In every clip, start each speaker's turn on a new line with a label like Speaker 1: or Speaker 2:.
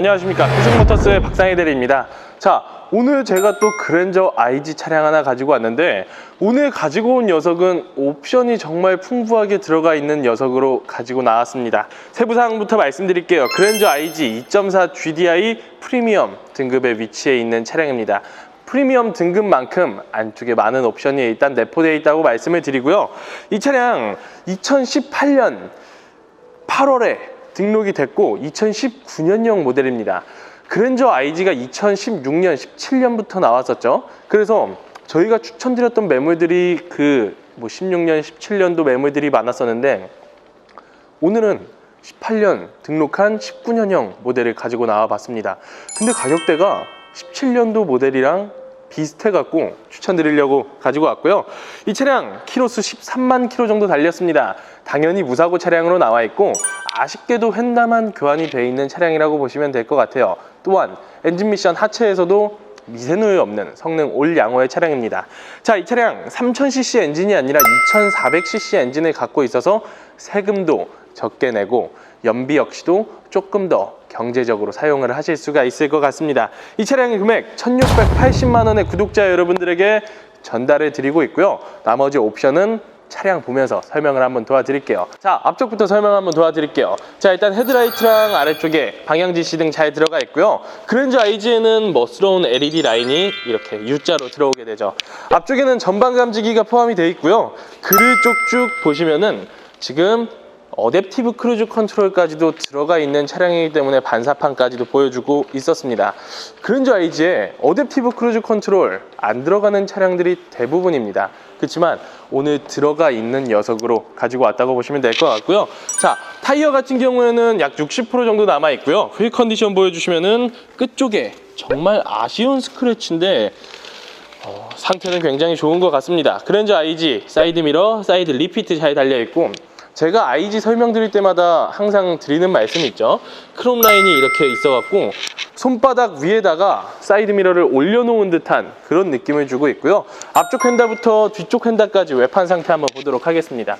Speaker 1: 네, 안녕하십니까. 휴식모터스의 박상희 대리입니다. 자, 오늘 제가 또 그랜저 IG 차량 하나 가지고 왔는데 오늘 가지고 온 녀석은 옵션이 정말 풍부하게 들어가 있는 녀석으로 가지고 나왔습니다. 세부 사항부터 말씀드릴게요. 그랜저 IG 2.4 GDI 프리미엄 등급에 위치해 있는 차량입니다. 프리미엄 등급만큼 안쪽에 많은 옵션이 일단 내포되어 있다고 말씀을 드리고요. 이 차량 2018년 8월에 등록이 됐고 2019년형 모델입니다. 그랜저 IG가 2016년, 17년부터 나왔었죠. 그래서 저희가 추천드렸던 매물들이 그 뭐 16년, 17년도 매물들이 많았었는데 오늘은 18년 등록한 19년형 모델을 가지고 나와 봤습니다. 근데 가격대가 17년도 모델이랑 비슷해 갖고 추천드리려고 가지고 왔고요. 이 차량 키로수 13만 킬로 정도 달렸습니다. 당연히 무사고 차량으로 나와 있고 아쉽게도 횡단만 교환이 되어 있는 차량이라고 보시면 될 것 같아요. 또한 엔진 미션 하체에서도 미세누이 없는 성능 올 양호의 차량입니다. 자, 이 차량 3000cc 엔진이 아니라 2400cc 엔진을 갖고 있어서 세금도 적게 내고 연비 역시도 조금 더 경제적으로 사용을 하실 수가 있을 것 같습니다. 이 차량의 금액 1680만 원의 구독자 여러분들에게 전달해 드리고 있고요. 나머지 옵션은 차량 보면서 설명을 한번 도와드릴게요. 자, 앞쪽부터 설명 한번 도와드릴게요. 자, 일단 헤드라이트랑 아래쪽에 방향 지시 등 잘 들어가 있고요. 그랜저 IG에는 멋스러운 LED 라인이 이렇게 U자로 들어오게 되죠. 앞쪽에는 전방 감지기가 포함이 되어 있고요. 글을 쭉쭉 보시면은 지금 어댑티브 크루즈 컨트롤까지도 들어가 있는 차량이기 때문에 반사판까지도 보여주고 있었습니다. 그랜저 IG에 어댑티브 크루즈 컨트롤 안 들어가는 차량들이 대부분입니다. 그렇지만 오늘 들어가 있는 녀석으로 가지고 왔다고 보시면 될 것 같고요. 자, 타이어 같은 경우에는 약 60% 정도 남아 있고요. 휠 컨디션 보여주시면은 끝쪽에 정말 아쉬운 스크래치인데 어, 상태는 굉장히 좋은 것 같습니다. 그랜저 IG 사이드 미러, 사이드 리피트 잘 달려 있고 제가 IG 설명드릴 때마다 항상 드리는 말씀이 있죠. 크롬 라인이 이렇게 있어 갖고 손바닥 위에다가 사이드 미러를 올려놓은 듯한 그런 느낌을 주고 있고요. 앞쪽 휀다부터 뒤쪽 휀다까지 외판 상태 한번 보도록 하겠습니다.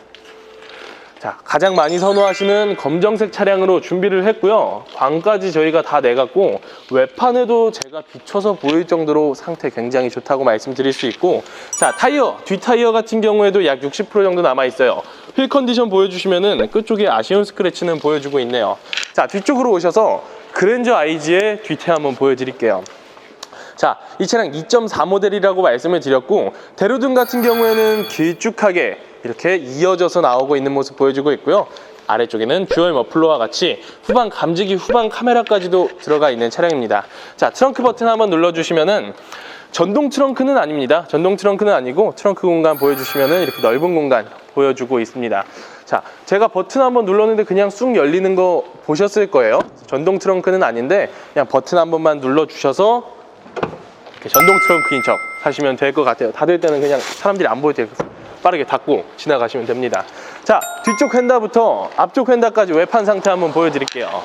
Speaker 1: 자, 가장 많이 선호하시는 검정색 차량으로 준비를 했고요. 광까지 저희가 다 내갖고 외판에도 제가 비춰서 보일 정도로 상태 굉장히 좋다고 말씀드릴 수 있고 자, 타이어, 뒷 타이어 같은 경우에도 약 60% 정도 남아 있어요. 휠 컨디션 보여주시면은 끝쪽에 아쉬운 스크래치는 보여주고 있네요. 자, 뒤쪽으로 오셔서 그랜저 IG의 뒤태 한번 보여드릴게요. 자, 이 차량 2.4 모델이라고 말씀을 드렸고 대로등 같은 경우에는 길쭉하게 이렇게 이어져서 나오고 있는 모습 보여주고 있고요. 아래쪽에는 듀얼 머플러와 같이 후방 감지기 후방 카메라까지도 들어가 있는 차량입니다. 자, 트렁크 버튼 한번 눌러주시면은 전동 트렁크는 아닙니다. 전동 트렁크는 아니고 트렁크 공간 보여주시면은 이렇게 넓은 공간 보여주고 있습니다. 자, 제가 버튼 한번 눌렀는데 그냥 쑥 열리는 거 보셨을 거예요. 전동 트렁크는 아닌데 그냥 버튼 한 번만 눌러주셔서 전동 트렁크인 척 하시면 될 것 같아요. 닫을 때는 그냥 사람들이 안 보일 때 빠르게 닫고 지나가시면 됩니다. 자, 뒤쪽 휀다부터 앞쪽 휀다까지 외판 상태 한번 보여드릴게요.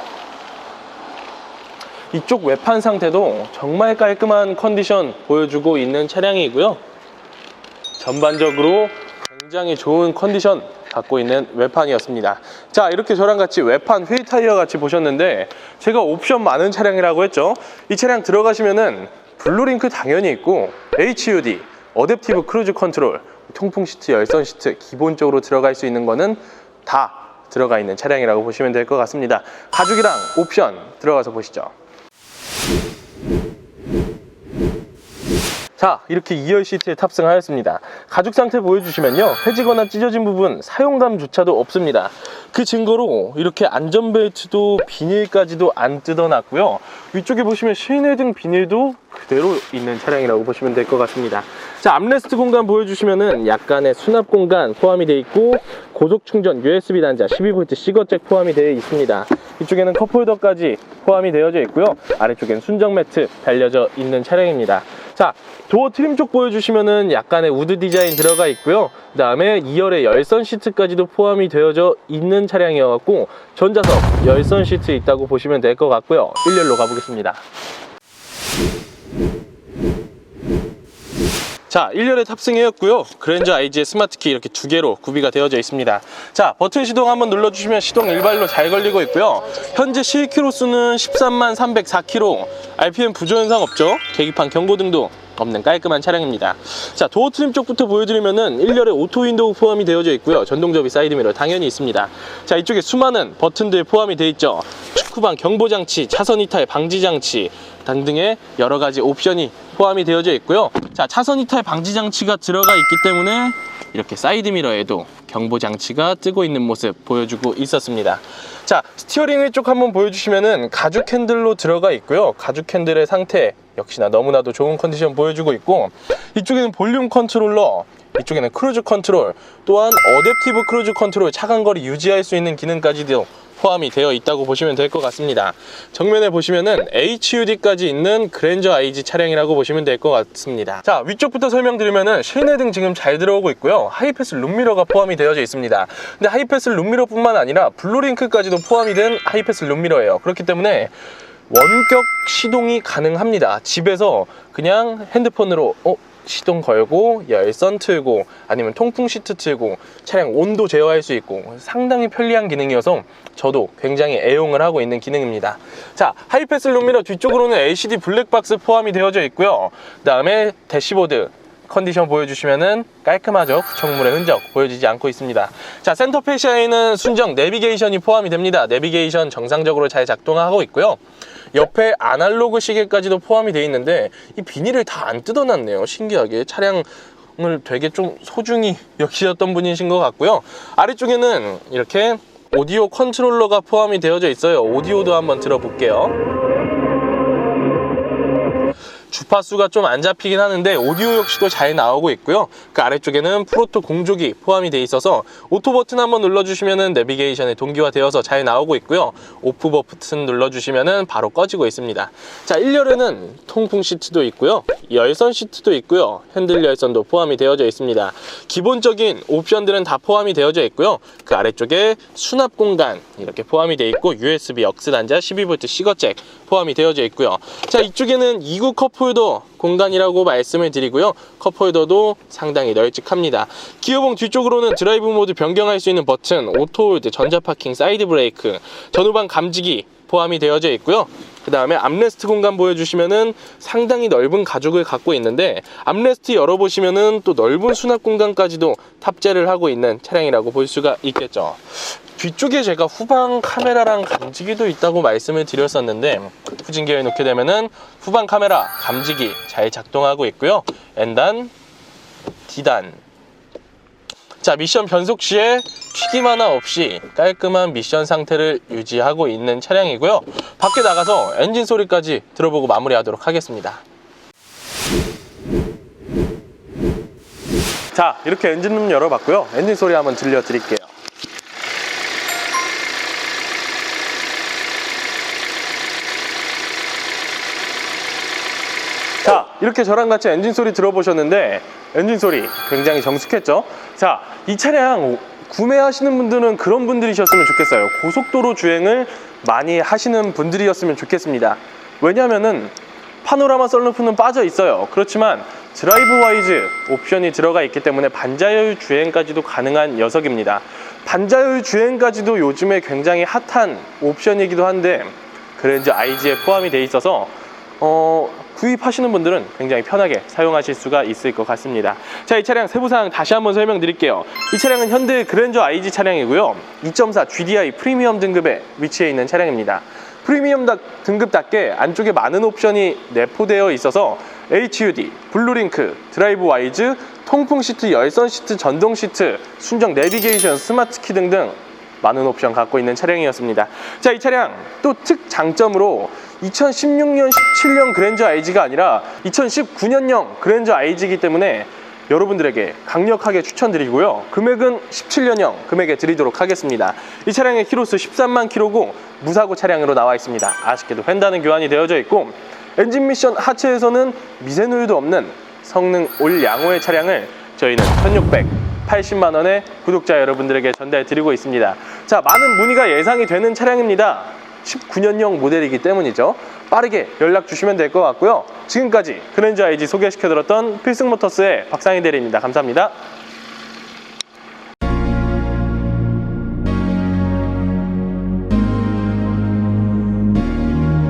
Speaker 1: 이쪽 외판 상태도 정말 깔끔한 컨디션 보여주고 있는 차량이고요. 전반적으로 굉장히 좋은 컨디션 갖고 있는 외판이었습니다. 자, 이렇게 저랑 같이 외판 휠 타이어 같이 보셨는데 제가 옵션 많은 차량이라고 했죠. 이 차량 들어가시면은 블루링크 당연히 있고 HUD, 어댑티브 크루즈 컨트롤, 통풍 시트, 열선 시트 기본적으로 들어갈 수 있는 거는 다 들어가 있는 차량이라고 보시면 될 것 같습니다. 가죽이랑 옵션 들어가서 보시죠. 자 이렇게 2열 시트에 탑승하였습니다. 가죽 상태 보여주시면요. 해지거나 찢어진 부분 사용감조차도 없습니다. 그 증거로 이렇게 안전벨트도 비닐까지도 안 뜯어놨고요. 위쪽에 보시면 실내등 비닐도 그대로 있는 차량이라고 보시면 될 것 같습니다. 자 암레스트 공간 보여주시면은 약간의 수납 공간 포함이 되어 있고 고속 충전 USB 단자 12V C거잭 포함이 되어 있습니다. 이쪽에는 컵홀더까지 포함이 되어져 있고요. 아래쪽엔 순정 매트 달려져 있는 차량입니다 자 도어 트림 쪽 보여주시면은 약간의 우드 디자인 들어가 있고요. 그 다음에 2열의 열선 시트까지도 포함이 되어져 있는 차량이어갖고 전자석 열선 시트 있다고 보시면 될 것 같고요. 1열로 가보겠습니다 자, 1열에 탑승이었고요. 그랜저 IG의 스마트키 이렇게 두 개로 구비가 되어져 있습니다. 자, 버튼 시동 한번 눌러주시면 시동 일발로 잘 걸리고 있고요. 현재 실키로 수는 13만 304km. RPM 부조 현상 없죠. 계기판 경고등도 없는 깔끔한 차량입니다. 자, 도어 트림 쪽부터 보여드리면은 1열에 오토 윈도우 포함이 되어져 있고요. 전동 접이 사이드 미러 당연히 있습니다. 자, 이쪽에 수많은 버튼들 포함이 되어 있죠. 축구방 경보 장치, 차선 이탈 방지 장치 등등의 여러 가지 옵션이 포함이 되어져 있고요. 자, 차선 이탈 방지 장치가 들어가 있기 때문에 이렇게 사이드 미러에도 경보 장치가 뜨고 있는 모습 보여주고 있었습니다. 자, 스티어링 쪽 한번 보여주시면은 가죽 핸들로 들어가 있고요. 가죽 핸들의 상태 역시나 너무나도 좋은 컨디션 보여주고 있고 이쪽에는 볼륨 컨트롤러 이쪽에는 크루즈 컨트롤 또한 어댑티브 크루즈 컨트롤 차간 거리 유지할 수 있는 기능까지도 포함이 되어 있다고 보시면 될 것 같습니다. 정면에 보시면은 HUD까지 있는 그랜저 IG 차량이라고 보시면 될 것 같습니다. 자, 위쪽부터 설명드리면은 실내 등 지금 잘 들어오고 있고요. 하이패스 룸미러가 포함이 되어져 있습니다. 근데 하이패스 룸미러 뿐만 아니라 블루링크까지도 포함이 된 하이패스 룸미러예요. 그렇기 때문에 원격 시동이 가능합니다. 집에서 그냥 핸드폰으로 어, 시동 걸고 열선 틀고 아니면 통풍 시트 틀고 차량 온도 제어할 수 있고 상당히 편리한 기능이어서 저도 굉장히 애용을 하고 있는 기능입니다. 자, 하이패스 룸미러 뒤쪽으로는 LCD 블랙박스 포함이 되어져 있고요. 그 다음에 대시보드 컨디션 보여주시면은 깔끔하죠. 부착물의 흔적 보여지지 않고 있습니다. 자, 센터 페시아에는 순정 내비게이션이 포함이 됩니다. 내비게이션 정상적으로 잘 작동하고 있고요. 옆에 아날로그 시계까지도 포함이 되어 있는데 이 비닐을 다 안 뜯어놨네요. 신기하게 차량 을 되게 좀 소중히 여기셨던 분이신 것 같고요. 아래쪽에는 이렇게 오디오 컨트롤러가 포함이 되어져 있어요. 오디오도 한번 들어볼게요. 주파수가 좀 안 잡히긴 하는데 오디오 역시도 잘 나오고 있고요. 그 아래쪽에는 프로토 공조기 포함이 되어 있어서 오토 버튼 한번 눌러주시면은 내비게이션에 동기화되어서 잘 나오고 있고요. 오프 버튼 눌러주시면은 바로 꺼지고 있습니다. 자, 1열에는 통풍 시트도 있고요. 열선 시트도 있고요. 핸들 열선도 포함이 되어져 있습니다. 기본적인 옵션들은 다 포함이 되어져 있고요. 그 아래쪽에 수납 공간 이렇게 포함이 되어 있고 USB 역스 단자 12V 시거잭 포함이 되어져 있고요. 자, 이쪽에는 2구 컵홀더 공간이라고 말씀을 드리고요. 컵홀더도 상당히 널찍합니다. 기어봉 뒤쪽으로는 드라이브 모드 변경할 수 있는 버튼, 오토홀드, 전자파킹, 사이드 브레이크, 전후방 감지기 포함이 되어져 있고요. 그 다음에 암레스트 공간 보여주시면은 상당히 넓은 가죽을 갖고 있는데 암레스트 열어보시면은 또 넓은 수납 공간까지도 탑재를 하고 있는 차량이라고 볼 수가 있겠죠. 뒤쪽에 제가 후방 카메라랑 감지기도 있다고 말씀을 드렸었는데 후진 기어에 놓게 되면은 후방 카메라 감지기 잘 작동하고 있고요. N단, D단. 자, 미션 변속 시에 튀김 하나 없이 깔끔한 미션 상태를 유지하고 있는 차량이고요. 밖에 나가서 엔진 소리까지 들어보고 마무리하도록 하겠습니다. 자, 이렇게 엔진룸 열어봤고요. 엔진 소리 한번 들려드릴게요. 자, 이렇게 저랑 같이 엔진 소리 들어보셨는데 엔진 소리 굉장히 정숙했죠? 자, 이 차량 구매하시는 분들은 그런 분들이셨으면 좋겠어요. 고속도로 주행을 많이 하시는 분들이었으면 좋겠습니다. 왜냐면은 파노라마 썬루프는 빠져 있어요. 그렇지만 드라이브 와이즈 옵션이 들어가 있기 때문에 반자율 주행까지도 가능한 녀석입니다. 반자율 주행까지도 요즘에 굉장히 핫한 옵션이기도 한데 그랜저 IG에 포함이 돼 있어서 어, 구입하시는 분들은 굉장히 편하게 사용하실 수가 있을 것 같습니다. 자, 이 차량 세부사항 다시 한번 설명드릴게요. 이 차량은 현대 그랜저 IG 차량이고요. 2.4 GDI 프리미엄 등급에 위치해 있는 차량입니다. 프리미엄 다- 등급답게 안쪽에 많은 옵션이 내포되어 있어서 HUD, 블루링크, 드라이브 와이즈, 통풍 시트, 열선 시트, 전동 시트, 순정 내비게이션, 스마트 키 등등 많은 옵션 갖고 있는 차량이었습니다. 자, 이 차량 또 특 장점으로 2016년, 17년 그랜저 IG가 아니라 2019년형 그랜저 IG이기 때문에 여러분들에게 강력하게 추천드리고요. 금액은 17년형 금액에 드리도록 하겠습니다. 이 차량의 키로수 13만 킬로고 무사고 차량으로 나와 있습니다. 아쉽게도 펜다는 교환이 되어져 있고 엔진 미션 하체에서는 미세누유도 없는 성능 올 양호의 차량을 저희는 1680만 원에 구독자 여러분들에게 전달 드리고 있습니다. 자, 많은 문의가 예상이 되는 차량입니다. 19년형 모델이기 때문이죠. 빠르게 연락 주시면 될 것 같고요. 지금까지 그랜저 IG 소개시켜드렸던 필승모터스의 박상희 대리입니다. 감사합니다.